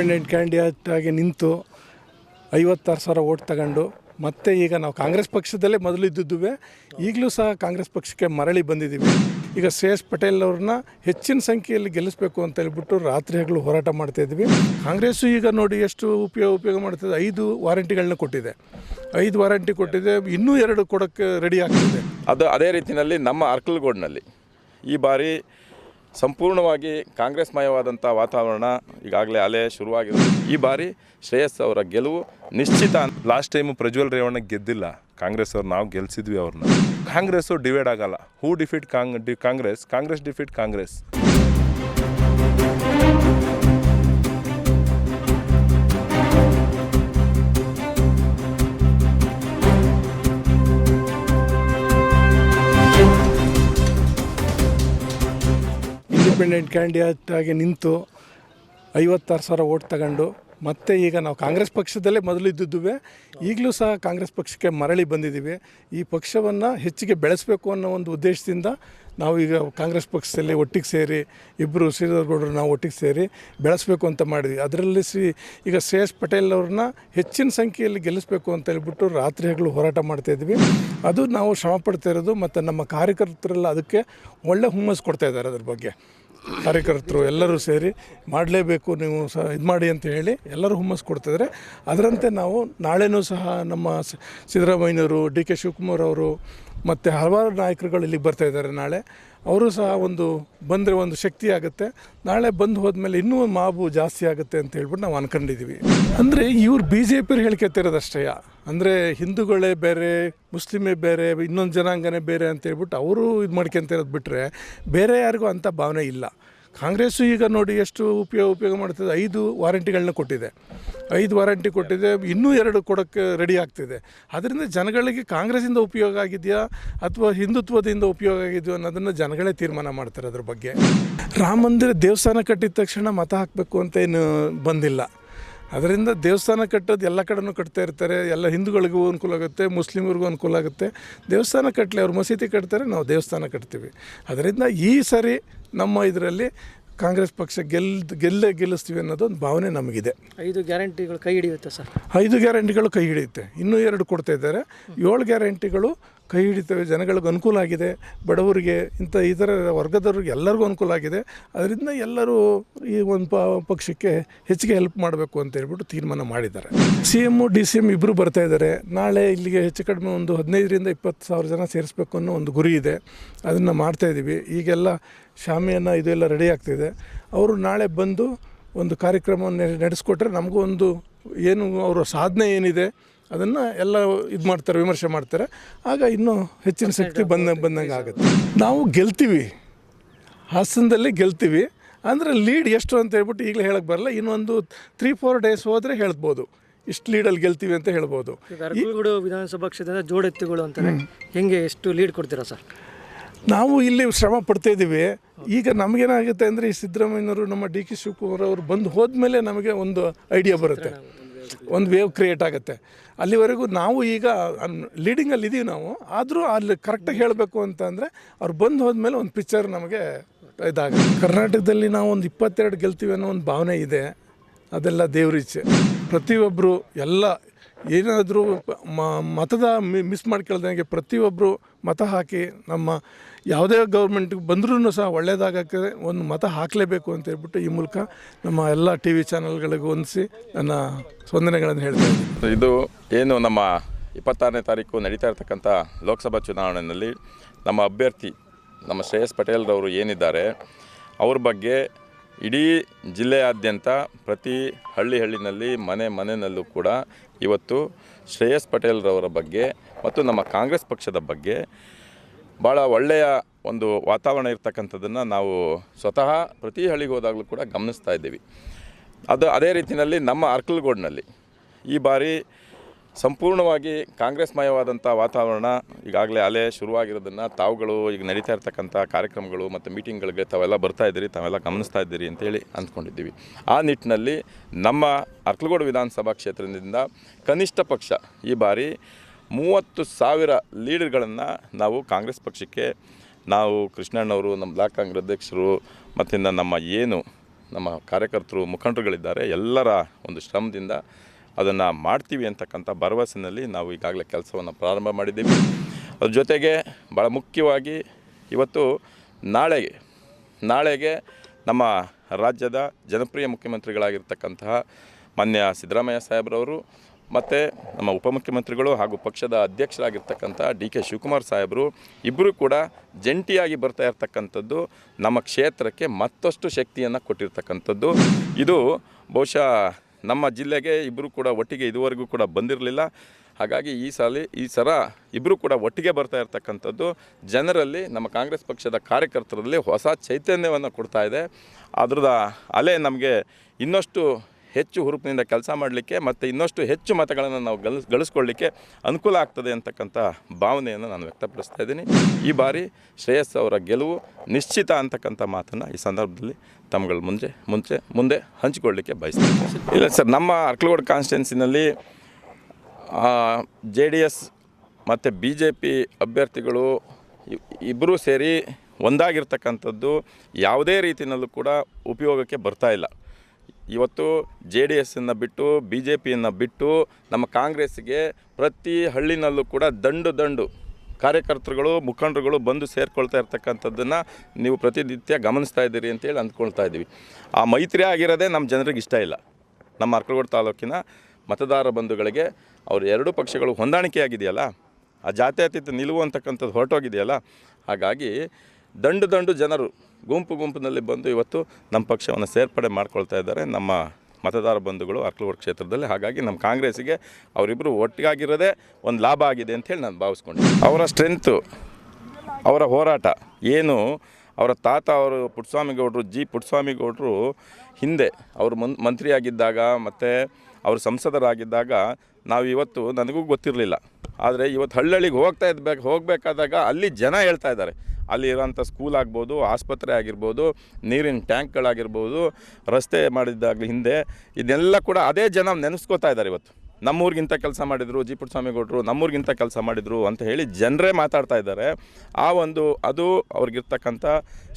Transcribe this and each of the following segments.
Independent candidate ಆಗಿ ನಿಂತು ಐವತ್ತಾರು ಸಾವಿರ ಓಟ್ ತಗೊಂಡು ಮತ್ತೆ ಈಗ ನಾವು ಕಾಂಗ್ರೆಸ್ ಪಕ್ಷದಲ್ಲೇ ಮೊದಲು ಇದ್ದಿದ್ದುವೆ, ಈಗಲೂ ಸಹ ಕಾಂಗ್ರೆಸ್ ಪಕ್ಷಕ್ಕೆ ಮರಳಿ ಬಂದಿದ್ದೀವಿ. ಈಗ ಶ್ರೇಯಸ್ ಪಟೇಲ್ ಅವ್ರನ್ನ ಹೆಚ್ಚಿನ ಸಂಖ್ಯೆಯಲ್ಲಿ ಗೆಲ್ಲಿಸಬೇಕು ಅಂತ ಹೇಳ್ಬಿಟ್ಟು ರಾತ್ರಿ ಹಗಲು ಹೋರಾಟ ಮಾಡ್ತಾ ಇದ್ವಿ ಕಾಂಗ್ರೆಸ್ಸು ಈಗ ನೋಡಿ ಎಷ್ಟು ಉಪಯೋಗ ಉಪಯೋಗ ಮಾಡ್ತದೆ. ಐದು ವಾರಂಟಿಗಳನ್ನ ಕೊಟ್ಟಿದೆ. ಐದು ವಾರಂಟಿ ಕೊಟ್ಟಿದೆ, ಇನ್ನೂ ಎರಡು ಕೊಡೋಕ್ಕೆ ರೆಡಿ ಆಗ್ತಿದೆ. ಅದು ಅದೇ ರೀತಿಯಲ್ಲಿ ನಮ್ಮ ಅರ್ಕಲ್ಗೋಡ್ನಲ್ಲಿ ಈ ಬಾರಿ ಸಂಪೂರ್ಣವಾಗಿ ಕಾಂಗ್ರೆಸ್ಮಯವಾದಂಥ ವಾತಾವರಣ ಈಗಾಗಲೇ ಅಲೆ ಶುರುವಾಗಿದೆ ಈ ಬಾರಿ ಶ್ರೇಯಸ್ ಅವರ ಗೆಲುವು ನಿಶ್ಚಿತ ಲಾಸ್ಟ್ ಟೈಮು ಪ್ರಜ್ವಲ್ ರೇವಣ್ಣ ಗೆದ್ದಿಲ್ಲ. ಕಾಂಗ್ರೆಸ್ ಅವ್ರು ನಾವು ಗೆಲ್ಸಿದ್ವಿ ಅವ್ರನ್ನ ಕಾಂಗ್ರೆಸ್ಸು ಡಿವೈಡ್ ಆಗಲ್ಲ. Who defeat Cong Congress? Congress defeat Congress. Independent candidate ಆಗಿ ನಿಂತು ಐವತ್ತಾರು ಸಾವಿರ ಓಟ್ ತಗೊಂಡು, ಮತ್ತೆ ಈಗ ನಾವು ಕಾಂಗ್ರೆಸ್ ಪಕ್ಷದಲ್ಲೇ ಮೊದಲು ಇದ್ದಿದ್ದುವೆ ಈಗಲೂ ಸಹ ಕಾಂಗ್ರೆಸ್ ಪಕ್ಷಕ್ಕೆ ಮರಳಿ ಬಂದಿದ್ದೀವಿ. ಈ ಪಕ್ಷವನ್ನು ಹೆಚ್ಚಿಗೆ ಬೆಳೆಸಬೇಕು ಅನ್ನೋ ಒಂದು ಉದ್ದೇಶದಿಂದ ನಾವು ಈಗ ಕಾಂಗ್ರೆಸ್ ಪಕ್ಷದಲ್ಲಿ ಒಟ್ಟಿಗೆ ಸೇರಿ ಇಬ್ಬರು ಶ್ರೀಧರ್ಗೌಡರು ನಾವು ಒಟ್ಟಿಗೆ ಸೇರಿ ಬೆಳೆಸಬೇಕು ಅಂತ ಮಾಡಿದ್ವಿ. ಅದರಲ್ಲಿ ಶ್ರೀ ಈಗ ಶ್ರೇಯಸ್ ಪಟೇಲ್ ಅವ್ರನ್ನ ಹೆಚ್ಚಿನ ಸಂಖ್ಯೆಯಲ್ಲಿ ಗೆಲ್ಲಿಸಬೇಕು ಅಂತ ಹೇಳ್ಬಿಟ್ಟು ರಾತ್ರಿ ಹಗಲು ಹೋರಾಟ ಮಾಡ್ತಾ ಇದ್ವಿ. ಅದು ನಾವು ಶ್ರಮ ಪಡ್ತಾ ಇರೋದು, ಮತ್ತು ನಮ್ಮ ಕಾರ್ಯಕರ್ತರೆಲ್ಲ ಅದಕ್ಕೆ ಒಳ್ಳೆ ಹುಮ್ಮಸ್ಸು ಕೊಡ್ತಾ ಇದ್ದಾರೆ ಅದ್ರ ಬಗ್ಗೆ. ಕಾರ್ಯಕರ್ತರು ಎಲ್ಲರೂ ಸೇರಿ ಮಾಡಲೇಬೇಕು, ನೀವು ಸಹ ಇದು ಮಾಡಿ ಅಂತ ಹೇಳಿ ಎಲ್ಲರೂ ಹುಮ್ಮಸ್ಸು ಕೊಡ್ತಿದ್ರೆ. ಅದರಂತೆ ನಾವು ನಾಳೆನೂ ಸಹ ನಮ್ಮ ಸಿದ್ದರಾಮಯ್ಯನವರು, ಡಿ ಕೆ ಶಿವಕುಮಾರ್ ಅವರು ಮತ್ತು ಹಲವಾರು ನಾಯಕರುಗಳು ಇಲ್ಲಿಗೆ ಬರ್ತಾ ಇದ್ದಾರೆ ನಾಳೆ. ಅವರು ಸಹ ಒಂದು ಬಂದರೆ ಒಂದು ಶಕ್ತಿ ಆಗುತ್ತೆ. ನಾಳೆ ಬಂದು ಹೋದ್ಮೇಲೆ ಇನ್ನೂ ಮಾಬು ಜಾಸ್ತಿ ಆಗುತ್ತೆ ಅಂತ ಹೇಳ್ಬಿಟ್ಟು ನಾವು ಅನ್ಕೊಂಡಿದ್ದೀವಿ. ಅಂದರೆ ಇವ್ರು ಬಿ ಜೆ ಪಿಯವ್ರು ಹೇಳ್ಕೊತಿರೋದಷ್ಟೇ ಅಂದರೆ ಹಿಂದೂಗಳೇ ಬೇರೆ, ಮುಸ್ಲಿಮೇ ಬೇರೆ, ಇನ್ನೊಂದು ಜನಾಂಗನೇ ಬೇರೆ ಅಂತ ಹೇಳ್ಬಿಟ್ಟು ಅವರು ಇದು ಮಾಡ್ಕೊಂತಿರೋದು ಬಿಟ್ಟರೆ ಬೇರೆ ಯಾರಿಗೂ ಅಂಥ ಭಾವನೆ ಇಲ್ಲ. ಕಾಂಗ್ರೆಸ್ಸು ಈಗ ನೋಡಿ ಎಷ್ಟು ಉಪಯೋಗ ಉಪಯೋಗ ಮಾಡ್ತದೆ. ಐದು ವಾರಂಟಿಗಳನ್ನ ಕೊಟ್ಟಿದೆ. ಐದು ವಾರಂಟಿ ಕೊಟ್ಟಿದೆ. ಇನ್ನೂ ಎರಡು ಕೊಡೋಕ್ಕೆ ರೆಡಿ ಆಗ್ತಿದೆ. ಅದರಿಂದ ಜನಗಳಿಗೆ ಕಾಂಗ್ರೆಸ್ಸಿಂದ ಉಪಯೋಗ ಆಗಿದೆಯಾ ಅಥವಾ ಹಿಂದುತ್ವದಿಂದ ಉಪಯೋಗ ಆಗಿದೆಯೋ ಅನ್ನೋದನ್ನು ಜನಗಳೇ ತೀರ್ಮಾನ ಮಾಡ್ತಾರೆ ಅದ್ರ ಬಗ್ಗೆ. ರಾಮ ಮಂದಿರ ದೇವಸ್ಥಾನ ಕಟ್ಟಿದ ತಕ್ಷಣ ಮತ ಹಾಕಬೇಕು ಅಂತ ಏನು ಬಂದಿಲ್ಲ. ಅದರಿಂದ ದೇವಸ್ಥಾನ ಕಟ್ಟೋದು ಎಲ್ಲ ಕಡೆನೂ ಕಟ್ತಾ ಇರ್ತಾರೆ ಎಲ್ಲ ಹಿಂದೂಗಳಿಗೂ ಅನುಕೂಲ ಆಗುತ್ತೆ ಮುಸ್ಲಿಮರಿಗೂ ಅನುಕೂಲ ಆಗುತ್ತೆ. ದೇವಸ್ಥಾನ ಕಟ್ಟಲಿ ಅವ್ರು ಮಸೀದಿ ಕಟ್ತಾರೆ ನಾವು ದೇವಸ್ಥಾನ ಕಟ್ತೀವಿ. ಅದರಿಂದ ಈ ಸರಿ ನಮ್ಮ ಇದರಲ್ಲಿ ಕಾಂಗ್ರೆಸ್ ಪಕ್ಷ ಗೆಲ್ದು ಗೆಲ್ಲೇ ಗೆಲ್ಲಿಸ್ತೀವಿ ಅನ್ನೋದು ಒಂದು ಭಾವನೆ ನಮಗಿದೆ. ಐದು ಗ್ಯಾರಂಟಿಗಳು ಕೈ ಹಿಡಿಯುತ್ತೆ ಸರ್? ಐದು ಗ್ಯಾರಂಟಿಗಳು ಕೈ ಹಿಡಿಯುತ್ತೆ. ಇನ್ನೂ ಎರಡು ಕೊಡ್ತಾ ಇದ್ದಾರೆ. ಏಳು ಗ್ಯಾರಂಟಿಗಳು ಕೈ ಹಿಡಿತವೆ ಜನಗಳಿಗೆ ಅನುಕೂಲ ಆಗಿದೆ, ಬಡವರಿಗೆ ಇಂಥ ಇತರ ವರ್ಗದವ್ರಿಗೆ ಎಲ್ಲರಿಗೂ ಅನುಕೂಲ ಆಗಿದೆ. ಅದರಿಂದ ಎಲ್ಲರೂ ಈ ಒಂದು ಪ, ಪಕ್ಷಕ್ಕೆ ಹೆಚ್ಚಿಗೆ ಹೆಲ್ಪ್ ಮಾಡಬೇಕು ಅಂತ ಹೇಳ್ಬಿಟ್ಟು ತೀರ್ಮಾನ ಮಾಡಿದ್ದಾರೆ. C M D C M ಇಬ್ಬರು ಬರ್ತಾ ಇದ್ದಾರೆ. ನಾಳೆ ಇಲ್ಲಿಗೆ ಹೆಚ್ಚು ಕಡಿಮೆ ಒಂದು ಹದಿನೈದರಿಂದ ಇಪ್ಪತ್ತು ಸಾವಿರ ಜನ ಸೇರಿಸ್ಬೇಕು ಅನ್ನೋ ಒಂದು ಗುರಿ ಇದೆ. ಅದನ್ನು ಮಾಡ್ತಾಯಿದ್ದೀವಿ ಈಗೆಲ್ಲ ಶಾಮಿಯನ್ನು ಇದೆಲ್ಲ ರೆಡಿ ಆಗ್ತಿದೆ ಅವರು ನಾಳೆ ಬಂದು ಒಂದು ಕಾರ್ಯಕ್ರಮವನ್ನು ನಡೆಸ್ಕೊಟ್ರೆ ನಮಗೂ ಒಂದು ಏನು, ಅವರ ಸಾಧನೆ ಏನಿದೆ ಅದನ್ನು ಎಲ್ಲ ಇದು ಮಾಡ್ತಾರೆ ವಿಮರ್ಶೆ ಮಾಡ್ತಾರೆ. ಆಗ ಇನ್ನೂ ಹೆಚ್ಚಿನ ಶಕ್ತಿ ಬಂದ ಬಂದಂಗೆ ಆಗುತ್ತೆ. ನಾವು ಗೆಲ್ತೀವಿ. ಹಾಸನದಲ್ಲಿ ಗೆಲ್ತೀವಿ. ಅಂದರೆ ಲೀಡ್ ಎಷ್ಟು ಅಂತ ಹೇಳ್ಬಿಟ್ಟು ಈಗಲೇ ಹೇಳಕ್ಕೆ ಬರಲ್ಲ. ಇನ್ನೊಂದು ತ್ರೀ ಫೋರ್ ಡೇಸ್ ಹೋದರೆ ಹೇಳ್ಬೋದು. ಇಷ್ಟು ಲೀಡಲ್ಲಿ ಗೆಲ್ತೀವಿ ಅಂತ ಹೇಳ್ಬೋದು. ಅರಕಲಗೂಡು ವಿಧಾನಸಭಾ ಕ್ಷೇತ್ರದ ಜೋಡೆತ್ತುಗಳು ಅಂತಾರೆ. ಹೆಂಗೆ ಎಷ್ಟು ಲೀಡ್ ಕೊಡ್ತೀರಾ ಸರ್? ನಾವು ಇಲ್ಲಿ ಶ್ರಮ ಪಡ್ತಾ ಇದ್ದೀವಿ ಈಗ ನಮಗೇನಾಗುತ್ತೆ ಅಂದರೆ ಈ ಸಿದ್ದರಾಮಯ್ಯನವರು ನಮ್ಮ ಡಿ ಕೆ ಶಿವಕುಮಾರ್ ಅವರು ಬಂದು ಹೋದ್ಮೇಲೆ ನಮಗೆ ಒಂದು ಐಡಿಯಾ ಬರುತ್ತೆ. ಒಂದು ವೇವ್ ಕ್ರಿಯೇಟ್ ಆಗುತ್ತೆ. ಅಲ್ಲಿವರೆಗೂ ನಾವು ಈಗ ಲೀಡಿಂಗಲ್ಲಿ ಇದ್ದೀವಿ ನಾವು. ಆದರೂ ಅಲ್ಲಿ ಕರೆಕ್ಟಾಗಿ ಹೇಳಬೇಕು ಅಂತಂದರೆ ಅವ್ರು ಬಂದು ಹೋದ್ಮೇಲೆ ಒಂದು ಪಿಕ್ಚರ್ ನಮಗೆ ಇದಾಗುತ್ತೆ. ಕರ್ನಾಟಕದಲ್ಲಿ ನಾವು ಒಂದು ಇಪ್ಪತ್ತೆರಡು ಗೆಲ್ತೀವಿ ಅನ್ನೋ ಒಂದು ಭಾವನೆ ಇದೆ. ಅದೆಲ್ಲ ದೇವ್ರಿಚ್ಛೆ ಪ್ರತಿಯೊಬ್ಬರು ಎಲ್ಲ ಏನಾದರೂ ಮತದ ಮಿಸ್ ಮಾಡ್ಕೊಳ್ದಂಗೆ ಪ್ರತಿಯೊಬ್ಬರು ಮತ ಹಾಕಿ ನಮ್ಮ ಯಾವುದೇ ಗೌರ್ಮೆಂಟ್ಗೆ ಬಂದ್ರೂ ಸಹ ಒಳ್ಳೆಯದಾಗಕ್ಕೆ ಒಂದು ಮತ ಹಾಕಲೇಬೇಕು ಅಂತ ಹೇಳ್ಬಿಟ್ಟು ಈ ಮೂಲಕ ನಮ್ಮ ಎಲ್ಲ ಟಿ ವಿ ಚಾನಲ್ಗಳಿಗೆ ಹೊಂದಿಸಿ ನನ್ನ ಸ್ಪಂದನೆಗಳನ್ನು ಹೇಳ್ತೇನೆ ಇದು ಏನು ನಮ್ಮ ಇಪ್ಪತ್ತಾರನೇ ತಾರೀಕು ನಡೀತಾ ಇರತಕ್ಕಂಥ ಲೋಕಸಭಾ ಚುನಾವಣೆಯಲ್ಲಿ ನಮ್ಮ ಅಭ್ಯರ್ಥಿ, ನಮ್ಮ ಶ್ರೇಯಸ್ ಪಟೇಲ್ರವರು ಏನಿದ್ದಾರೆ, ಅವ್ರ ಬಗ್ಗೆ ಇಡೀ ಜಿಲ್ಲೆಯಾದ್ಯಂತ ಪ್ರತಿ ಹಳ್ಳಿ ಹಳ್ಳಿನಲ್ಲಿ ಮನೆ ಮನೆಯಲ್ಲೂ ಕೂಡ ಇವತ್ತು ಶ್ರೇಯಸ್ ಪಟೇಲ್ರವರ ಬಗ್ಗೆ ಮತ್ತು ನಮ್ಮ ಕಾಂಗ್ರೆಸ್ ಪಕ್ಷದ ಬಗ್ಗೆ ಭಾಳ ಒಳ್ಳೆಯ ಒಂದು ವಾತಾವರಣ ಇರ್ತಕ್ಕಂಥದ್ದನ್ನು ನಾವು ಸ್ವತಃ ಪ್ರತಿ ಹಳ್ಳಿಗೆ ಹೋದಾಗಲೂ ಕೂಡ ಗಮನಿಸ್ತಾ ಇದ್ದೀವಿ. ಅದು ಅದೇ ರೀತಿಯಲ್ಲಿ ನಮ್ಮ ಅರ್ಕಲ್ಗೋಡ್ನಲ್ಲಿ ಈ ಬಾರಿ ಸಂಪೂರ್ಣವಾಗಿ ಕಾಂಗ್ರೆಸ್ಮಯವಾದಂಥ ವಾತಾವರಣ ಈಗಾಗಲೇ ಅಲೆ ಶುರುವಾಗಿರೋದನ್ನು ತಾವುಗಳು ಈಗ ನಡೀತಾ ಇರ್ತಕ್ಕಂಥ ಕಾರ್ಯಕ್ರಮಗಳು ಮತ್ತು ಮೀಟಿಂಗ್ಗಳಿಗೆ ತಾವೆಲ್ಲ ಬರ್ತಾ ಇದ್ದೀರಿ, ತಾವೆಲ್ಲ ಗಮನಿಸ್ತಾ ಇದ್ದೀರಿ ಅಂತೇಳಿ ಅಂದ್ಕೊಂಡಿದ್ದೀವಿ. ಆ ನಿಟ್ಟಿನಲ್ಲಿ ನಮ್ಮ ಅರ್ಕಲಗೋಡು ವಿಧಾನಸಭಾ ಕ್ಷೇತ್ರದಿಂದ ಕನಿಷ್ಠ ಪಕ್ಷ ಈ ಬಾರಿ ಮೂವತ್ತು ಸಾವಿರ ಲೀಡರ್ಗಳನ್ನು ನಾವು ಕಾಂಗ್ರೆಸ್ ಪಕ್ಷಕ್ಕೆ, ನಾವು ಕೃಷ್ಣಣ್ಣವರು, ನಮ್ಮ ಬ್ಲಾಕ್ ಕಾಂಗ್ರೆಸ್ ಅಧ್ಯಕ್ಷರು ಮತ್ತಿಂದ ನಮ್ಮ ಏನು ನಮ್ಮ ಕಾರ್ಯಕರ್ತರು ಮುಖಂಡರುಗಳಿದ್ದಾರೆ, ಎಲ್ಲರ ಒಂದು ಶ್ರಮದಿಂದ ಅದನ್ನು ಮಾಡ್ತೀವಿ ಅಂತಕ್ಕಂಥ ಭರವಸೆಯಲ್ಲಿ ನಾವು ಈಗಾಗಲೇ ಕೆಲಸವನ್ನು ಪ್ರಾರಂಭ ಮಾಡಿದ್ದೀವಿ. ಅದ್ರ ಜೊತೆಗೆ ಭಾಳ ಮುಖ್ಯವಾಗಿ ಇವತ್ತು ನಾಳೆಗೆ ನಾಳೆಗೆ ನಮ್ಮ ರಾಜ್ಯದ ಜನಪ್ರಿಯ ಮುಖ್ಯಮಂತ್ರಿಗಳಾಗಿರ್ತಕ್ಕಂತಹ ಮಾನ್ಯ ಸಿದ್ದರಾಮಯ್ಯ ಸಾಹೇಬ್ರವರು ಮತ್ತು ನಮ್ಮ ಉಪಮುಖ್ಯಮಂತ್ರಿಗಳು ಹಾಗೂ ಪಕ್ಷದ ಅಧ್ಯಕ್ಷರಾಗಿರ್ತಕ್ಕಂಥ ಡಿ ಕೆ ಶಿವಕುಮಾರ್ ಸಾಹೇಬರು ಇಬ್ಬರೂ ಕೂಡ ಜಂಟಿಯಾಗಿ ಬರ್ತಾ ಇರತಕ್ಕಂಥದ್ದು ನಮ್ಮ ಕ್ಷೇತ್ರಕ್ಕೆ ಮತ್ತಷ್ಟು ಶಕ್ತಿಯನ್ನು ಕೊಟ್ಟಿರ್ತಕ್ಕಂಥದ್ದು. ಇದು ಬಹುಶಃ ನಮ್ಮ ಜಿಲ್ಲೆಗೆ ಇಬ್ಬರು ಕೂಡ ಒಟ್ಟಿಗೆ ಇದುವರೆಗೂ ಕೂಡ ಬಂದಿರಲಿಲ್ಲ. ಹಾಗಾಗಿ ಈ ಸಾಲಿ, ಈ ಸಲ ಇಬ್ಬರು ಕೂಡ ಒಟ್ಟಿಗೆ ಬರ್ತಾ ಇರ್ತಕ್ಕಂಥದ್ದು ಜನರಲ್ಲಿ, ನಮ್ಮ ಕಾಂಗ್ರೆಸ್ ಪಕ್ಷದ ಕಾರ್ಯಕರ್ತರಲ್ಲಿ ಹೊಸ ಚೈತನ್ಯವನ್ನು ಕೊಡ್ತಾ ಇದೆ. ಅದ್ರದ ಅಲೆ ನಮಗೆ ಇನ್ನಷ್ಟು ಹೆಚ್ಚು ಹುರುಪಿನಿಂದ ಕೆಲಸ ಮಾಡಲಿಕ್ಕೆ ಮತ್ತು ಇನ್ನಷ್ಟು ಹೆಚ್ಚು ಮತಗಳನ್ನು ನಾವು ಗಳಿಸ್ ಗಳಿಸ್ಕೊಳ್ಳಿಕ್ಕೆ ಅನುಕೂಲ ಆಗ್ತದೆ ಅಂತಕ್ಕಂಥ ಭಾವನೆಯನ್ನು ನಾನು ವ್ಯಕ್ತಪಡಿಸ್ತಾ ಇದ್ದೀನಿ. ಈ ಬಾರಿ ಶ್ರೇಯಸ್ ಅವರ ಗೆಲುವು ನಿಶ್ಚಿತ ಅಂತಕ್ಕಂಥ ಮಾತನ್ನು ಈ ಸಂದರ್ಭದಲ್ಲಿ ತಮ್ಮಗಳ ಮುಂಚೆ ಮುಂಚೆ, ಮುಂದೆ ಹಂಚಿಕೊಳ್ಳಿಕ್ಕೆ ಬಯಸ್ತೀನಿ. ಇಲ್ಲ ಸರ್, ನಮ್ಮ ಅರ್ಕಲಗೋಡು ಕಾನ್ಸ್ಟಿಟ್ಯೂನ್ಸಿನಲ್ಲಿ ಜೆ ಡಿ ಎಸ್ ಮತ್ತು ಬಿ ಜೆ ಪಿ ಅಭ್ಯರ್ಥಿಗಳು ಇಬ್ಬರೂ ಸೇರಿ ಒಂದಾಗಿರ್ತಕ್ಕಂಥದ್ದು ಯಾವುದೇ ರೀತಿಯಲ್ಲೂ ಕೂಡ ಉಪಯೋಗಕ್ಕೆ ಬರ್ತಾ ಇಲ್ಲ. ಇವತ್ತು ಜೆ ಡಿ ಎಸ್ಸನ್ನು ಬಿಟ್ಟು ಬಿ ಜೆ ಪಿಯನ್ನು ಬಿಟ್ಟು ನಮ್ಮ ಕಾಂಗ್ರೆಸ್ಗೆ ಪ್ರತಿ ಹಳ್ಳಿನಲ್ಲೂ ಕೂಡ ದಂಡು ದಂಡು ಕಾರ್ಯಕರ್ತರುಗಳು, ಮುಖಂಡರುಗಳು ಬಂದು ಸೇರಿಕೊಳ್ತಾ ಇರ್ತಕ್ಕಂಥದ್ದನ್ನು ನೀವು ಪ್ರತಿನಿತ್ಯ ಗಮನಿಸ್ತಾ ಇದ್ದೀರಿ ಅಂತೇಳಿ ಅಂದ್ಕೊಳ್ತಾ ಇದ್ದೀವಿ. ಆ ಮೈತ್ರಿ ಆಗಿರೋದೇ ನಮ್ಮ ಜನರಿಗೆ ಇಷ್ಟ ಇಲ್ಲ. ನಮ್ಮ ಅರ್ಕಲಗೋಡು ತಾಲೂಕಿನ ಮತದಾರ ಬಂಧುಗಳಿಗೆ ಅವರು ಎರಡೂ ಪಕ್ಷಗಳು ಹೊಂದಾಣಿಕೆಯಾಗಿದೆಯಲ್ಲ ಆ ಜಾತ್ಯತೀತ ನಿಲುವು ಅಂತಕ್ಕಂಥದ್ದು ಹೊರಟೋಗಿದೆಯಲ್ಲ, ಹಾಗಾಗಿ ದಂಡು ದಂಡು ಜನರು ಗುಂಪು ಗುಂಪಿನಲ್ಲಿ ಬಂದು ಇವತ್ತು ನಮ್ಮ ಪಕ್ಷವನ್ನು ಸೇರ್ಪಡೆ ಮಾಡ್ಕೊಳ್ತಾ ಇದ್ದಾರೆ. ನಮ್ಮ ಮತದಾರ ಬಂಧುಗಳು ಅರ್ಕಲೂರು ಕ್ಷೇತ್ರದಲ್ಲಿ. ಹಾಗಾಗಿ ನಮ್ಮ ಕಾಂಗ್ರೆಸ್ಗೆ ಅವರಿಬ್ಬರು ಒಟ್ಟಿಗಾಗಿರೋದೇ ಒಂದು ಲಾಭ ಆಗಿದೆ ಅಂತೇಳಿ ನಾನು ಭಾವಿಸ್ಕೊಂಡೆ ಅವರ ಸ್ಟ್ರೆಂತು ಅವರ ಹೋರಾಟ, ಏನು ಅವರ ತಾತ ಅವರು ಪುಟ್ಟಸ್ವಾಮಿ ಗೌಡರು ಜಿ ಪುಟ್ಟಸ್ವಾಮಿ ಗೌಡರು ಹಿಂದೆ ಅವರು ಮನ್, ಮಂತ್ರಿಯಾಗಿದ್ದಾಗ ಮತ್ತು ಅವರು ಸಂಸದರಾಗಿದ್ದಾಗ ನಾವು ಇವತ್ತು ನನಗೂ ಗೊತ್ತಿರಲಿಲ್ಲ. ಆದರೆ ಇವತ್ತು ಹಳ್ಳಳಿಗೆ ಹೋಗ್ತಾ ಇದ್ಬೇಕು ಹೋಗಬೇಕಾದಾಗ ಅಲ್ಲಿ ಜನ ಹೇಳ್ತಾ ಇದ್ದಾರೆ. ಅಲ್ಲಿ ಇರೋಂಥ ಸ್ಕೂಲ್ ಆಗ್ಬೋದು, ಆಸ್ಪತ್ರೆ ಆಗಿರ್ಬೋದು, ನೀರಿನ ಟ್ಯಾಂಕ್ಗಳಾಗಿರ್ಬೋದು, ರಸ್ತೆ ಮಾಡಿದ್ದಾಗಲಿ ಹಿಂದೆ, ಇದೆಲ್ಲ ಕೂಡ ಅದೇ ಜನ ನೆನೆಸ್ಕೋತಾ ಇದ್ದಾರೆ ಇವತ್ತು. ನಮ್ಮೂರಿಗಿಂತ ಕೆಲಸ ಮಾಡಿದರು ಜಿ ಪುಟ್ಟಸ್ವಾಮಿಗೌಡರು ನಮ್ಮೂರಿಗಿಂತ ಕೆಲಸ ಮಾಡಿದರು ಅಂತ ಹೇಳಿ ಜನರೇ ಮಾತಾಡ್ತಾ ಇದ್ದಾರೆ. ಆ ಒಂದು, ಅದು ಅವ್ರಿಗಿರ್ತಕ್ಕಂಥ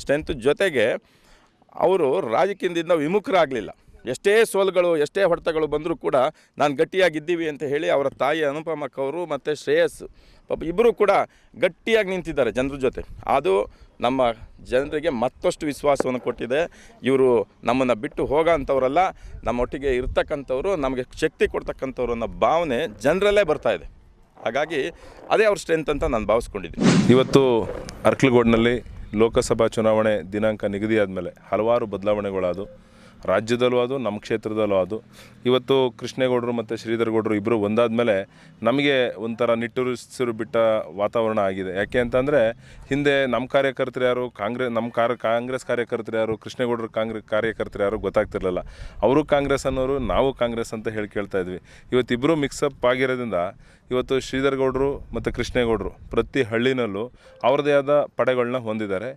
ಸ್ಟ್ರೆಂತ್ ಜೊತೆಗೆ ಅವರು ರಾಜಕೀಯದಿಂದ ವಿಮುಖರಾಗಲಿಲ್ಲ. ಎಷ್ಟೇ ಸೋಲುಗಳು, ಎಷ್ಟೇ ಹೊಡೆತಗಳು ಬಂದರೂ ಕೂಡ ನಾನು ಗಟ್ಟಿಯಾಗಿದ್ದೀವಿ ಅಂತ ಹೇಳಿ ಅವರ ತಾಯಿ ಅನುಪಮಕ್ಕ ಅವರು ಮತ್ತು ಶ್ರೇಯಸ್, ಪಾಪ ಇಬ್ಬರೂ ಕೂಡ ಗಟ್ಟಿಯಾಗಿ ನಿಂತಿದ್ದಾರೆ ಜನರ ಜೊತೆ. ಅದು ನಮ್ಮ ಜನರಿಗೆ ಮತ್ತಷ್ಟು ವಿಶ್ವಾಸವನ್ನು ಕೊಟ್ಟಿದೆ. ಇವರು ನಮ್ಮನ್ನು ಬಿಟ್ಟು ಹೋಗೋ ನಮ್ಮ ನಮ್ಮೊಟ್ಟಿಗೆ ಇರ್ತಕ್ಕಂಥವ್ರು, ನಮಗೆ ಶಕ್ತಿ ಕೊಡ್ತಕ್ಕಂಥವ್ರು ಅನ್ನೋ ಭಾವನೆ ಜನರಲ್ಲೇ ಬರ್ತಾ ಇದೆ. ಹಾಗಾಗಿ ಅದೇ ಅವ್ರ ಸ್ಟ್ರೆಂತ್ ಅಂತ ನಾನು ಭಾವಿಸ್ಕೊಂಡಿದ್ದೀನಿ. ಇವತ್ತು ಅರ್ಕಲ್ಗೋಡ್ನಲ್ಲಿ ಲೋಕಸಭಾ ಚುನಾವಣೆ ದಿನಾಂಕ ನಿಗದಿಯಾದ ಮೇಲೆ ಹಲವಾರು ಬದಲಾವಣೆಗಳಾದವು. ರಾಜ್ಯದಲ್ಲೂ ಅದು, ನಮ್ಮ ಕ್ಷೇತ್ರದಲ್ಲೂ ಅದು. ಇವತ್ತು ಕೃಷ್ಣೇಗೌಡರು ಮತ್ತು ಶ್ರೀಧರ್ಗೌಡರು ಇಬ್ಬರು ಒಂದಾದ ಮೇಲೆ ನಮಗೆ ಒಂಥರ ನಿಟ್ಟುರಿಸಿರು ಬಿಟ್ಟ ವಾತಾವರಣ ಆಗಿದೆ. ಯಾಕೆ ಅಂತಂದರೆ ಹಿಂದೆ ನಮ್ಮ ಕಾರ್ಯಕರ್ತರು ಯಾರು ಕಾಂಗ್ರೆಸ್ ನಮ್ಮ ಕಾರ, ಕಾಂಗ್ರೆಸ್ ಕಾರ್ಯಕರ್ತರು ಯಾರು, ಕೃಷ್ಣೇಗೌಡರು ಕಾಂಗ್ರೆ, ಕಾರ್ಯಕರ್ತರು ಯಾರು ಗೊತ್ತಾಗ್ತಿರಲಿಲ್ಲ. ಅವರು ಕಾಂಗ್ರೆಸ್ ಅನ್ನೋರು, ನಾವು ಕಾಂಗ್ರೆಸ್ ಅಂತ ಹೇಳಿ ಕೇಳ್ತಾ ಇದ್ವಿ. ಇವತ್ತು ಇಬ್ಬರು ಮಿಕ್ಸಪ್ ಆಗಿರೋದ್ರಿಂದ ಇವತ್ತು ಶ್ರೀಧರ್ ಗೌಡರು ಮತ್ತು ಕೃಷ್ಣೇಗೌಡರು ಪ್ರತಿ ಹಳ್ಳಿನಲ್ಲೂ ಅವ್ರದ್ದೇ ಆದ ಪಡೆಗಳನ್ನ ಹೊಂದಿದ್ದಾರೆ.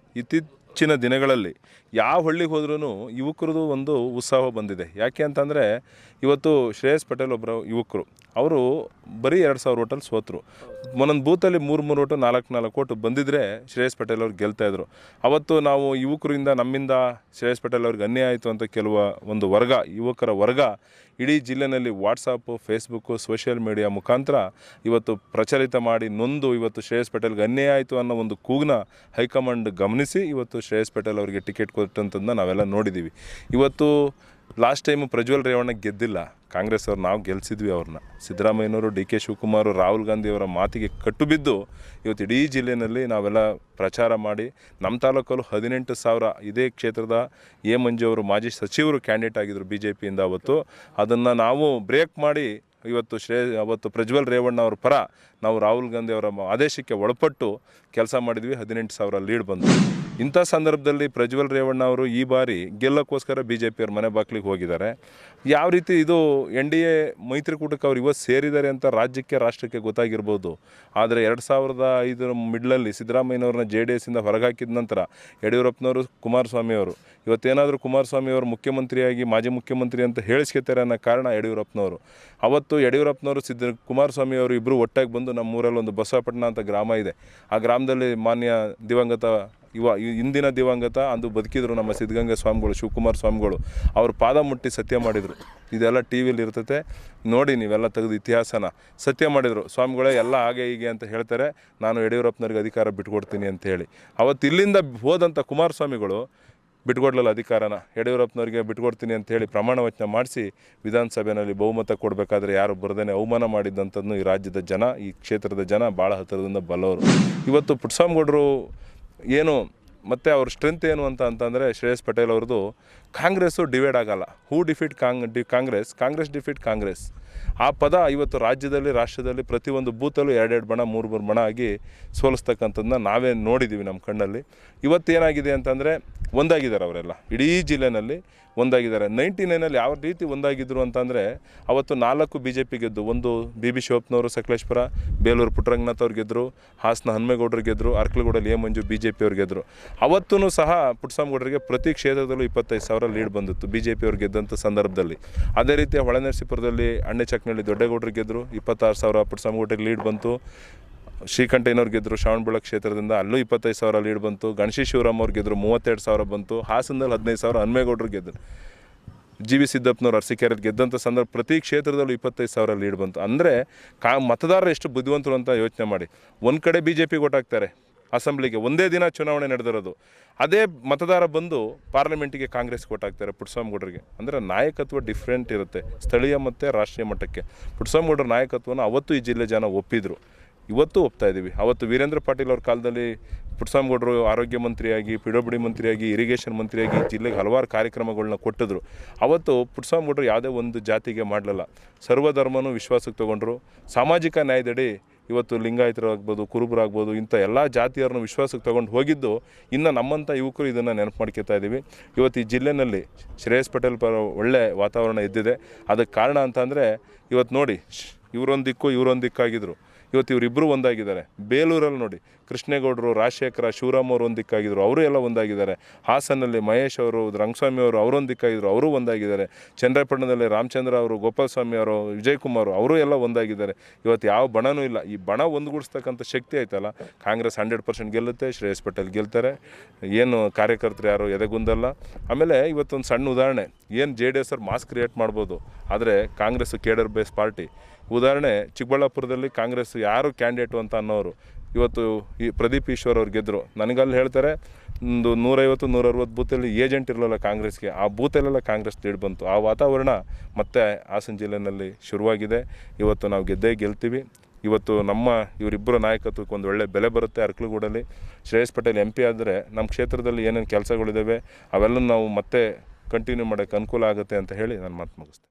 ಇತ್ತೀಚಿನ ದಿನಗಳಲ್ಲಿ ಯಾವ ಹಳ್ಳಿಗೆ ಹೋದ್ರೂ ಯುವಕರದು ಒಂದು ಉತ್ಸಾಹ ಬಂದಿದೆ. ಯಾಕೆ ಅಂತಂದರೆ ಇವತ್ತು ಶ್ರೇಯಸ್ ಪಟೇಲ್ ಒಬ್ಬರು ಯುವಕರು, ಅವರು ಬರೀ ಎರಡು ಸಾವಿರ ಓಟಲ್ಲಿ ಸೋತರು. ಒಂದೊಂದು ಬೂತಲ್ಲಿ ಮೂರು ಮೂರು ಓಟು, ನಾಲ್ಕು ನಾಲ್ಕು ಓಟು ಬಂದಿದ್ದರೆ ಶ್ರೇಯಸ್ ಪಟೇಲ್ ಅವ್ರು ಗೆಲ್ತಾಯಿದ್ರು ಅವತ್ತು ನಾವು ಯುವಕರಿಂದ ನಮ್ಮಿಂದ ಶ್ರೇಯಸ್ ಪಟೇಲ್ ಅವ್ರಿಗೆ ಅನ್ಯಾಯ ಆಯಿತು ಅಂತ ಕೆಲವು ಒಂದು ವರ್ಗ, ಯುವಕರ ವರ್ಗ ಇಡೀ ಜಿಲ್ಲೆನಲ್ಲಿ ವಾಟ್ಸಪ್ಪು ಫೇಸ್ಬುಕ್ಕು ಸೋಷಿಯಲ್ ಮೀಡಿಯಾ ಮುಖಾಂತರ ಇವತ್ತು ಪ್ರಚಲಿತ ಮಾಡಿ ನೊಂದು ಇವತ್ತು ಶ್ರೇಯಸ್ ಪಟೇಲ್ಗೆ ಅನ್ಯಾಯ ಆಯಿತು ಅನ್ನೋ ಒಂದು ಕೂಗ್ನ ಹೈಕಮಾಂಡ್ ಗಮನಿಸಿ ಇವತ್ತು ಶ್ರೇಯಸ್ ಪಟೇಲ್ ಅವರಿಗೆ ಟಿಕೆಟ್ ಕೊಟ್ಟಂಥದ್ದನ್ನ ನಾವೆಲ್ಲ ನೋಡಿದ್ದೀವಿ. ಇವತ್ತು ಲಾಸ್ಟ್ ಟೈಮು ಪ್ರಜ್ವಲ್ ರೇವಣ್ಣ ಗೆದ್ದಿಲ್ಲ. ಕಾಂಗ್ರೆಸ್ ಅವ್ರು ನಾವು ಗೆಲ್ಸಿದ್ವಿ ಅವ್ರನ್ನ ಸಿದ್ದರಾಮಯ್ಯನವರು, ಡಿ ಕೆ ಶಿವಕುಮಾರ್, ರಾಹುಲ್ ಗಾಂಧಿ ಅವರ ಮಾತಿಗೆ ಕಟ್ಟು ಬಿದ್ದು ಇವತ್ತು ಇಡೀ ಜಿಲ್ಲೆಯಲ್ಲಿ ನಾವೆಲ್ಲ ಪ್ರಚಾರ ಮಾಡಿ ನಮ್ಮ ತಾಲೂಕಲ್ಲೂ ಹದಿನೆಂಟು ಸಾವಿರ ಇದೇ ಕ್ಷೇತ್ರದ ಎ ಮಂಜು ಅವರು ಮಾಜಿ ಸಚಿವರು ಕ್ಯಾಂಡಿಡೇಟ್ ಆಗಿದ್ದರು ಬಿ ಜೆ ಪಿಯಿಂದ ಅವತ್ತು. ಅದನ್ನು ನಾವು ಬ್ರೇಕ್ ಮಾಡಿ ಇವತ್ತು ಶ್ರೇ, ಅವತ್ತು ಪ್ರಜ್ವಲ್ ರೇವಣ್ಣ ಅವ್ರ ಪರ ನಾವು ರಾಹುಲ್ ಗಾಂಧಿ ಅವರ ಆದೇಶಕ್ಕೆ ಒಳಪಟ್ಟು ಕೆಲಸ ಮಾಡಿದ್ವಿ. ಹದಿನೆಂಟು ಸಾವಿರ ಲೀಡ್ ಬಂದು ಇಂಥ ಸಂದರ್ಭದಲ್ಲಿ ಪ್ರಜ್ವಲ್ ರೇವಣ್ಣ ಅವರು ಈ ಬಾರಿ ಗೆಲ್ಲಕ್ಕೋಸ್ಕರ ಬಿ ಜೆ ಪಿಯವ್ರ ಮನೆ ಬಾಗಿಲಿಗೆ ಹೋಗಿದ್ದಾರೆ. ಯಾವ ರೀತಿ ಇದು ಎನ್ ಡಿ ಎ ಮೈತ್ರಿಕೂಟಕ್ಕೆ ಅವ್ರು ಇವತ್ತು ಸೇರಿದ್ದಾರೆ ಅಂತ ರಾಜ್ಯಕ್ಕೆ, ರಾಷ್ಟ್ರಕ್ಕೆ ಗೊತ್ತಾಗಿರ್ಬೋದು. ಆದರೆ ಎರಡು ಸಾವಿರದ ಐದರ ಮಿಡ್ಲಲ್ಲಿ ಸಿದ್ದರಾಮಯ್ಯನವ್ರನ್ನ ಜೆ ಡಿ ಎಸ್ಸಿಂದ ಹೊರಗಾಕಿದ ನಂತರ ಯಡಿಯೂರಪ್ಪನವರು ಕುಮಾರಸ್ವಾಮಿ ಅವರು ಇವತ್ತೇನಾದರೂ ಕುಮಾರಸ್ವಾಮಿ ಅವರು ಮುಖ್ಯಮಂತ್ರಿಯಾಗಿ, ಮಾಜಿ ಮುಖ್ಯಮಂತ್ರಿ ಅಂತ ಹೇಳಿಸ್ಕೊತಾರೆ ಅನ್ನೋ ಕಾರಣ ಯಡಿಯೂರಪ್ಪನವರು. ಅವತ್ತು ಯಡಿಯೂರಪ್ಪನವರು, ಸಿದ್ದ ಕುಮಾರಸ್ವಾಮಿ ಅವರು ಇಬ್ಬರು ಒಟ್ಟಾಗಿ ಬಂದು ನಮ್ಮ ಊರಲ್ಲಿ ಒಂದು ಬಸವಪಟ್ಟಣ ಅಂತ ಗ್ರಾಮ ಇದೆ. ಆ ಗ್ರಾಮದಲ್ಲಿ ಮಾನ್ಯ ದಿವಂಗತ ಇವ ಇಂದಿನ ದಿವಂಗತ ಅಂದು ಬದುಕಿದ್ರು ನಮ್ಮ ಸಿದ್ಧಗಂಗಾ ಸ್ವಾಮಿಗಳು, ಶಿವಕುಮಾರ್ ಸ್ವಾಮಿಗಳು. ಅವ್ರ ಪಾದ ಮುಟ್ಟಿ ಸತ್ಯ ಮಾಡಿದರು. ಇದೆಲ್ಲ ಟಿ ವಿಲಿ ಇರ್ತತೆ. ನೋಡಿ ನೀವೆಲ್ಲ ತೆಗೆದು ಇತಿಹಾಸನ. ಸತ್ಯ ಮಾಡಿದರು. ಸ್ವಾಮಿಗಳೇ, ಎಲ್ಲ ಹಾಗೆ ಹೀಗೆ ಅಂತ ಹೇಳ್ತಾರೆ. ನಾನು ಯಡಿಯೂರಪ್ಪನವ್ರಿಗೆ ಅಧಿಕಾರ ಬಿಟ್ಕೊಡ್ತೀನಿ ಅಂತ ಹೇಳಿ. ಅವತ್ತು ಇಲ್ಲಿಂದ ಹೋದಂಥ ಕುಮಾರಸ್ವಾಮಿಗಳು ಬಿಟ್ಕೊಡ್ಲಲ್ಲ ಅಧಿಕಾರನ. ಯಡಿಯೂರಪ್ಪನವ್ರಿಗೆ ಬಿಟ್ಕೊಡ್ತೀನಿ ಅಂತ ಹೇಳಿ ಪ್ರಮಾಣ ವಚನ ಮಾಡಿಸಿ ವಿಧಾನಸಭೆಯಲ್ಲಿ ಬಹುಮತ ಕೊಡಬೇಕಾದ್ರೆ ಯಾರು ಬರದೇ ಅವಮಾನ ಮಾಡಿದ್ದಂಥದ್ದು ಈ ರಾಜ್ಯದ ಜನ, ಈ ಕ್ಷೇತ್ರದ ಜನ ಭಾಳ ಹತ್ತಿರದಿಂದ ಬಲ್ಲವರು. ಇವತ್ತು ಪುಟ್ಸ್ವಾಮಿಗೌಡರು ಏನು, ಮತ್ತು ಅವ್ರ ಸ್ಟ್ರೆಂತ್ ಏನು ಅಂತ ಅಂತಂದರೆ ಶ್ರೇಯಸ್ ಪಟೇಲ್ ಅವ್ರದ್ದು ಕಾಂಗ್ರೆಸ್ಸು ಡಿವೈಡ್ ಆಗಲ್ಲ. ಹೂ ಡಿಫೀಟ್ ಕಾಂಗ್ ಡಿ ಕಾಂಗ್ರೆಸ್ ಕಾಂಗ್ರೆಸ್ ಡಿಫೀಟ್ ಕಾಂಗ್ರೆಸ್ ಆ ಪದ ಇವತ್ತು ರಾಜ್ಯದಲ್ಲಿ, ರಾಷ್ಟ್ರದಲ್ಲಿ ಪ್ರತಿಯೊಂದು ಬೂತಲ್ಲೂ ಎರಡೆರಡು ಬಣ, ಮೂರು ಮೂರು ಬಣ ಆಗಿ ಸೋಲಿಸ್ತಕ್ಕಂಥದ್ದನ್ನ ನಾವೇ ನೋಡಿದ್ದೀವಿ ನಮ್ಮ ಕಣ್ಣಲ್ಲಿ. ಇವತ್ತೇನಾಗಿದೆ ಅಂತಂದರೆ ಒಂದಾಗಿದ್ದಾರೆ ಅವರೆಲ್ಲ. ಇಡೀ ಜಿಲ್ಲೆನಲ್ಲಿ ಒಂದಾಗಿದ್ದಾರೆ. ನೈಂಟಿ ನೈನಲ್ಲಿ ಯಾವ ರೀತಿ ಒಂದಾಗಿದ್ದರು ಅಂತಂದರೆ ಅವತ್ತು ನಾಲ್ಕು ಬಿ ಜೆ ಪಿ ಗೆದ್ದು, ಒಂದು ಬಿ ಬಿ ಶಿವಪ್ಪನವರು ಸಕಲೇಶ್ಪುರ, ಬೇಲೂರು ಪುಟ್ಟರಂಗನಾಥ್ ಅವ್ರು ಗೆದ್ದರು ಹಾಸನ ಹನುಮೇಗೌಡರು ಗೆದ್ದರು ಅರ್ಕಲಗೂಡಲ್ಲಿ A Manju B J P ಅವ್ರು ಗೆದ್ದರು ಅವತ್ತೂ ಸಹ ಪುಟ್ಟಸ್ವಾಮಿಗೌಡರಿಗೆ ಪ್ರತಿ ಕ್ಷೇತ್ರದಲ್ಲೂ ಇಪ್ಪತ್ತೈದು ಸಾವಿರ ಲೀಡ್ ಬಂದಿತ್ತು ಬಿ ಜೆ ಪಿ ಅವ್ರು ಗೆದ್ದಂಥ ಸಂದರ್ಭದಲ್ಲಿ. ಅದೇ ರೀತಿ ಹೊಳೆನರಸೀಪುರದಲ್ಲಿ ಅಣ್ಣೆ ಚಕ್ನಳ್ಳಿ ದೊಡ್ಡೇಗೌಡರು ಗೆದ್ದರು ಇಪ್ಪತ್ತಾರು ಸಾವಿರ ಪುಟ್ಟಸ್ವಾಮಿಗೌಡರಿಗೆ ಲೀಡ್ ಬಂತು. ಶ್ರೀಕಂಠಯ್ಯನವ್ರು ಗೆದ್ದರು ಶ್ರಾವಣಬೆಳ ಕ್ಷೇತ್ರದಿಂದ ಅಲ್ಲೂ ಇಪ್ಪತ್ತೈದು ಸಾವಿರ ಲೀಡ್ ಬಂತು. ಗಣೇಶಿ ಶಿವರಾಮ್ ಅವ್ರು ಗೆದ್ದರು ಮೂವತ್ತೆರಡು ಸಾವಿರ ಬಂತು. ಹಾಸನದಲ್ಲಿ ಹದಿನೈದು ಸಾವಿರ ಹನುಮೇಗೌಡರು ಗೆದ್ದರು ಜಿ ವಿ ಸಿದ್ದಪ್ಪನವ್ರು ಅರಸೀಕೆರೆಯಲ್ಲಿ ಗೆದ್ದಂಥ ಸಂದರ್ಭ ಪ್ರತಿ ಕ್ಷೇತ್ರದಲ್ಲೂ ಇಪ್ಪತ್ತೈದು ಸಾವಿರ ಲೀಡ್ ಬಂತು. ಅಂದರೆ ಕಾ ಮತದಾರರು ಎಷ್ಟು ಬುದ್ಧಿವಂತರು ಅಂತ ಯೋಚನೆ ಮಾಡಿ. ಒಂದು ಕಡೆ ಬಿ ಜೆ ಪಿ ಹಾಕ್ತಾರೆ ಅಸೆಂಬ್ಲಿಗೆ ಒಂದೇ ದಿನ ಚುನಾವಣೆ ನಡೆದಿರೋದು. ಅದೇ ಮತದಾರ ಬಂದು ಪಾರ್ಲಿಮೆಂಟಿಗೆ ಕಾಂಗ್ರೆಸ್ ಕೊಟ್ಟಾಗ್ತಾರೆ ಪುಟ್ಸ್ವಾಮಿಗೌಡರಿಗೆ. ಅಂದರೆ ನಾಯಕತ್ವ ಡಿಫ್ರೆಂಟ್ ಇರುತ್ತೆ, ಸ್ಥಳೀಯ ಮತ್ತು ರಾಷ್ಟ್ರೀಯ ಮಟ್ಟಕ್ಕೆ. ಪುಟ್ಸ್ವಾಮಿಗೌಡರ ನಾಯಕತ್ವನ ಅವತ್ತು ಈ ಜಿಲ್ಲೆ ಜನ ಒಪ್ಪಿದ್ರು. ಇವತ್ತು ಒಪ್ತಾ ಇದ್ದೀವಿ ಅವತ್ತು ವೀರೇಂದ್ರ ಪಾಟೀಲ್ ಅವ್ರ ಕಾಲದಲ್ಲಿ ಪುಟ್ಸ್ವಾಮಿಗೌಡರು ಆರೋಗ್ಯ ಮಂತ್ರಿಯಾಗಿ ಪಿ ಮಂತ್ರಿಯಾಗಿ ಇರಿಗೇಷನ್ ಮಂತ್ರಿಯಾಗಿ ಜಿಲ್ಲೆಗೆ ಹಲವಾರು ಕಾರ್ಯಕ್ರಮಗಳನ್ನ ಕೊಟ್ಟಿದ್ರು. ಅವತ್ತು ಪುಟ್ಸ್ವಾಮಿಗೌಡರು ಯಾವುದೇ ಒಂದು ಜಾತಿಗೆ ಮಾಡಲಿಲ್ಲ. ಸರ್ವಧರ್ಮನೂ ವಿಶ್ವಾಸಕ್ಕೆ ತಗೊಂಡ್ರು. ಸಾಮಾಜಿಕ ನ್ಯಾಯದಡಿ ಇವತ್ತು ಲಿಂಗಾಯತರಾಗ್ಬೋದು, ಕುರುಬರಾಗ್ಬೋದು, ಇಂಥ ಎಲ್ಲ ಜಾತಿಯರನ್ನು ವಿಶ್ವಾಸಕ್ಕೆ ತಗೊಂಡು ಹೋಗಿದ್ದು ಇನ್ನು ನಮ್ಮಂಥ ಯುವಕರು ಇದನ್ನು ನೆನಪು ಮಾಡ್ಕೊತಾ ಇದ್ದೀವಿ ಇವತ್ತು ಈ ಜಿಲ್ಲೆಯಲ್ಲಿ ಶ್ರೇಯಸ್ ಪಟೇಲ್ ಪರ ಒಳ್ಳೆ ವಾತಾವರಣ ಇದ್ದಿದೆ ಅದಕ್ಕೆ ಕಾರಣ ಅಂತಂದರೆ ಇವತ್ತು ನೋಡಿ ಇವರೊಂದು ದಿಕ್ಕು, ಇವರೊಂದು ಇವತ್ತು ಇವರಿಬ್ಬರು ಒಂದಾಗಿದ್ದಾರೆ. ಬೇಲೂರಲ್ಲಿ ನೋಡಿ, ಕೃಷ್ಣೇಗೌಡರು, ರಾಜಶೇಖರ, ಶಿವರಾಮ್ ಅವರು ಒಂದು ದಿಕ್ಕಾಗಿದ್ರು, ಅವರು ಎಲ್ಲ ಒಂದಾಗಿದ್ದಾರೆ. ಹಾಸನಲ್ಲಿ ಮಹೇಶ್ ಅವರು, ರಂಗಸ್ವಾಮಿ ಅವರು ಅವರೊಂದು ದಿಕ್ಕಾಗಿದ್ರು, ಅವರು ಒಂದಾಗಿದ್ದಾರೆ. ಚಂದ್ರಪಟ್ಟಣದಲ್ಲಿ ರಾಮಚಂದ್ರ ಅವರು, ಗೋಪಾಲಸ್ವಾಮಿ ಅವರು, ವಿಜಯಕುಮಾರ್, ಅವರು ಎಲ್ಲ ಒಂದಾಗಿದ್ದಾರೆ. ಇವತ್ತು ಯಾವ ಬಣನೂ ಇಲ್ಲ. ಈ ಬಣ ಒಂದುಗೂಡಿಸ್ತಕ್ಕಂಥ ಶಕ್ತಿ ಆಯ್ತಲ್ಲ? ಕಾಂಗ್ರೆಸ್ ಹಂಡ್ರೆಡ್ ಪರ್ಸೆಂಟ್ ಗೆಲ್ಲುತ್ತೆ, ಶ್ರೇಯಸ್ ಪಟೇಲ್ ಗೆಲ್ತಾರೆ. ಏನು ಕಾರ್ಯಕರ್ತರು ಯಾರು ಎದೆಗುಂದಲ್ಲ? ಆಮೇಲೆ ಇವತ್ತೊಂದು ಸಣ್ಣ ಉದಾಹರಣೆ. ಏನು ಜೆ ಡಿ ಎಸ್ ಅವ್ರು ಮಾಸ್ ಕ್ರಿಯೇಟ್ ಮಾಡ್ಬೋದು. ಆದರೆ ಕಾಂಗ್ರೆಸ್ ಕೇಡರ್ ಬೇಸ್ ಪಾರ್ಟಿ. ಉದಾಹರಣೆ, ಚಿಕ್ಕಬಳ್ಳಾಪುರದಲ್ಲಿ ಕಾಂಗ್ರೆಸ್ ಯಾರು ಕ್ಯಾಂಡಿಡೇಟು ಅಂತ ಅನ್ನೋರು. ಇವತ್ತು ಈ ಪ್ರದೀಪ್ ಈಶ್ವರ್ ಅವ್ರು ಗೆದ್ದರು ನನಗಲ್ಲಿ ಹೇಳ್ತಾರೆ, ಒಂದು ನೂರೈವತ್ತು, ನೂರರವತ್ತು ಬೂತಲ್ಲಿ ಏಜೆಂಟ್ ಇರಲಿಲ್ಲ ಕಾಂಗ್ರೆಸ್ಗೆ. ಆ ಬೂತಲ್ಲೆಲ್ಲ ಕಾಂಗ್ರೆಸ್ ಲೀಡ್ ಬಂತು. ಆ ವಾತಾವರಣ ಮತ್ತೆ ಹಾಸನ ಜಿಲ್ಲೆಯಲ್ಲಿ ಶುರುವಾಗಿದೆ. ಇವತ್ತು ನಾವು ಗೆದ್ದೇ ಗೆಲ್ತೀವಿ. ಇವತ್ತು ನಮ್ಮ ಇವರಿಬ್ಬರ ನಾಯಕತ್ವಕ್ಕೆ ಒಂದು ಒಳ್ಳೆ ಬೆಲೆ ಬರುತ್ತೆ ಅರ್ಕಲಗೂಡಲ್ಲಿ. ಶ್ರೇಯಸ್ ಪಟೇಲ್ ಎಂ ಪಿ ಆದರೆ ನಮ್ಮ ಕ್ಷೇತ್ರದಲ್ಲಿ ಏನೇನು ಕೆಲಸಗಳಿದ್ದಾವೆ ಅವೆಲ್ಲ ನಾವು ಮತ್ತೆ ಕಂಟಿನ್ಯೂ ಮಾಡೋಕ್ಕೆ ಅನುಕೂಲ ಆಗುತ್ತೆ ಅಂತ ಹೇಳಿ ನಾನು ಮಾತು ಮುಗಿಸ್ತೇನೆ.